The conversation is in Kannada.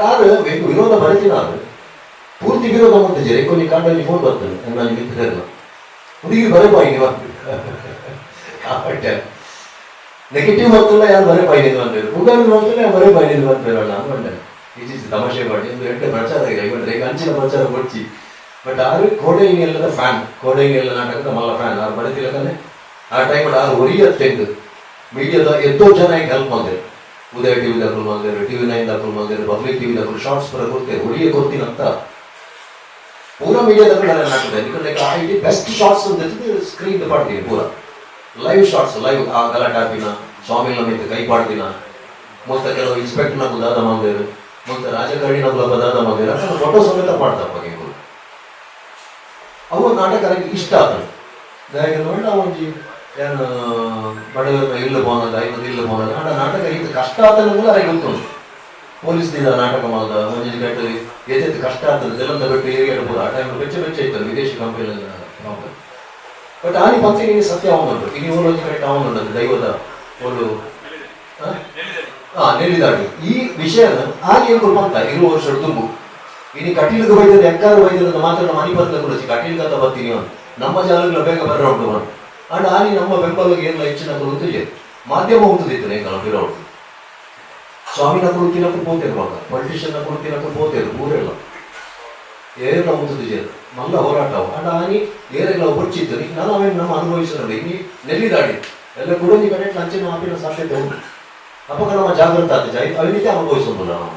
ನಾನು ವಿರೋಧ ಮಾಡಿದ್ದೆ ನಾನು. ಪೂರ್ತಿ ವಿರೋಧ ಮಾಡ್ತಿದ್ದೀರಿ? ಕೊಲ್ಲಿ ಕಾಂಡಲ್ಲಿ ಫೋನ್ ಬರ್ತದೆ ನಾನು ನಿಂತಿರಲ್ಲ ಹುಡುಗಿ ಬರಪ್ಪ ಇಲ್ಲಿ ಕಾಪಟ್ಟೆ ನೆಗೆಟಿವ್ ಮಾತ್ರಲ್ಲ, ಯಾರು ಬರೇ ಇಲ್ಲಿದ್ರು ಅಂತ ಹೇಳಿ ಮೊಬೈಲ್ ಮಾತ್ರ ಯಾರು ಬರಪ್ಪ ಇಲ್ಲಿದ್ರು ಅಂತ ಹೇಳೋಣ ಅನ್ಕೊಂಡೆ ಈಜೀಚೆ ತಮಾಷೆ ಮಾಡಿ. ಒಂದು ಎಂಟು ಪ್ರಚಾರ ಇಲ್ಲ ಇವತ್ತು ಈಗ ಅಂಚಿನ ಪ್ರಚಾರ ಕೊಡ್ಸಿ ಬಟ್ ಆದ್ರೆ ಕೋಡೈನ್ ಎಲ್ಲದ ಫ್ಯಾನ್ ಕೋಡೈನ್ ಎಲ್ಲ ನಾಟಕ ಮಲ್ಲ ಫ್ಯಾನ್ ಯಾರು ಬರೀತಿಲ್ಲ ತಾನೆ? ಆ ಟೈಮಲ್ಲಿ ಆರು ಹೊರಿಯತ್ತೆಂದು ಮೀಡಿಯಾದ ಎಷ್ಟೋ ಜನ ಹೆಲ್ಪ್ ಮಾಡಿದೆ ಉದಯ ಟಿವಿ ದಾಖಲು ಮಾಡಿದ್ರು ಟಿವಿ ನೈನ್ ದಾಖಲು ಮಾಡಿದ್ರು ಪಬ್ಲಿಕ್ ಟಿವಿ ದಾಖಲು ಶಾರ್ಟ್ಸ್ ಬರ ಕೊಡ್ತೇವೆ. ಹೊಡಿಯೋ ಕೊಡ್ತೀನಿ ಅಂತ ಪೂರ ಮೀಡಿಯಾ ದಾಖಲೆ ಹಾಕಿದೆ ಯಾಕಂದ್ರೆ ಐ ಡಿ ಬೆಸ್ಟ್ ಶಾರ್ಟ್ಸ್ ಅಂತ ಸ್ಕ್ರೀನ್ ಪಾಡ್ತೀವಿ ಪೂರ. ಲೈವ್ ಶಾರ್ಟ್ಸ್ ಲೈವ್ ಆ ಗಲಾಟೆ ಹಾಕಿನ ಸ್ವಾಮಿ ನಮಗೆ ಕೈ ಪಾಡ್ದಿನ ಮತ್ತೆ ಕೆಲವು ಇನ್ಸ್ಪೆಕ್ಟರ್ ನಾವು ದಾದ ಮಂದಿರು, ಮತ್ತೆ ರಾಜಕಾರಣಿ ನಗುಲ ಬದಾದ ಅದನ್ನು ಫೋಟೋ ಸಮೇತ ಮಾಡ್ತಪ್ಪ ಬಗ್ಗೆ ಅವು ನಾಟಕ ಇಷ್ಟ ಆದ್ರೆ. ದಯಗೆ ನೋಡಿ ನಾವು ಬಡವರ ಇಲ್ಲ ಬೋನದ ಐನದು ಇಲ್ಲ ಬೋನದ ಆಡ ನಾಟಕ ಇತ್ತು. ಕಷ್ಟ ಆತನಂದ್ರೆ ಅರಿಗೆ ಗೊತ್ತುಂಟು ಪೊಲೀಸ್ ದಿಂದ ನಾಟಕ ಮಾಡ್ದ ಮಂಜಿನ ಗಂಟೆ ಎದೆತ್ತು ಕಷ್ಟ ಆಗ್ತದೆ. ಜಲಂದ ಬಿಟ್ಟು ಆ ಟೈಮ್ ಬೆಚ್ಚ ಬೆಚ್ಚ ಇತ್ತು, ವಿದೇಶಿ ಕಂಪನಿ ಬಟ್ ಆನಿ ಪಂಕ್ತಿ ಸತ್ಯ ಅವನುಂಟು ಇನಿ ಒಂದು ಕರೆಕ್ಟ್ ದೈವದ ಒಂದು ಹಾ ನೆಲ್ಲಿದಾಡಿ. ಈ ವಿಷಯನ ಆಗಿ ಏನು ಇರುವ ವರ್ಷ ತುಂಬು ಇನಿ ಕಟೀಲಿಗೆ ಬೈದ್ರೆ ಎಕ್ಕಾರ ಬೈದ್ರೆ ಮಾತ್ರ ಮನೆ ಬಂದ ಕೂಡ ಕಟೀಲಿಗೆ ಅಂತ ಬರ್ತೀನಿ ನಮ್ಮ ಜಾಲಗಳ ಬೇಗ ಬರ್ರ ಉಂಟು ಅವನು ಅಂಡ್ ಆನಿ ನಮ್ಮ ಬೆಂಬಲ ಏನಿಲ್ಲ ಹೆಚ್ಚಿನ ಕುರಿತು ಮಾಧ್ಯಮ ಹೋಗ್ತದಿತ್ತು ನೇಕಲ ಬಿರೋಡು ಸ್ವಾಮಿನ ಕುರಿತಿನಕ್ಕೂ ಪೋತೇರು ಮಗ ಪೊಲಿಟಿಷಿಯನ್ನ ಕುರಿತಿನಕ್ಕೂ ಪೋತೇರು ಊರೆಲ್ಲ ಏರೆಲ್ಲ ಹೋಗ್ತದೆ ಮಲ್ಲ ಹೋರಾಟ ಅವು ಅಂಡ್ ಆನಿ ಏರೆಲ್ಲ ಒಚ್ಚಿತ್ತು ನಾನು ಅವೇನು ನಮ್ಮ ಅನುಭವಿಸಿದ್ರೆ ಈ ನೆಲ್ಲಿದಾಡಿ ಎಲ್ಲ ಕೂಡ ಕಡೆ ಲಂಚಿನ ಆಪಿನ ಸಾಧ್ಯತೆ ಉಂಟು. ಅಪಕ ನಮ್ಮ ಜಾಗೃತ ಆಗ್ತದೆ ಅವನಿಗೆ ಅನುಭವಿಸೋದು ನಾವು.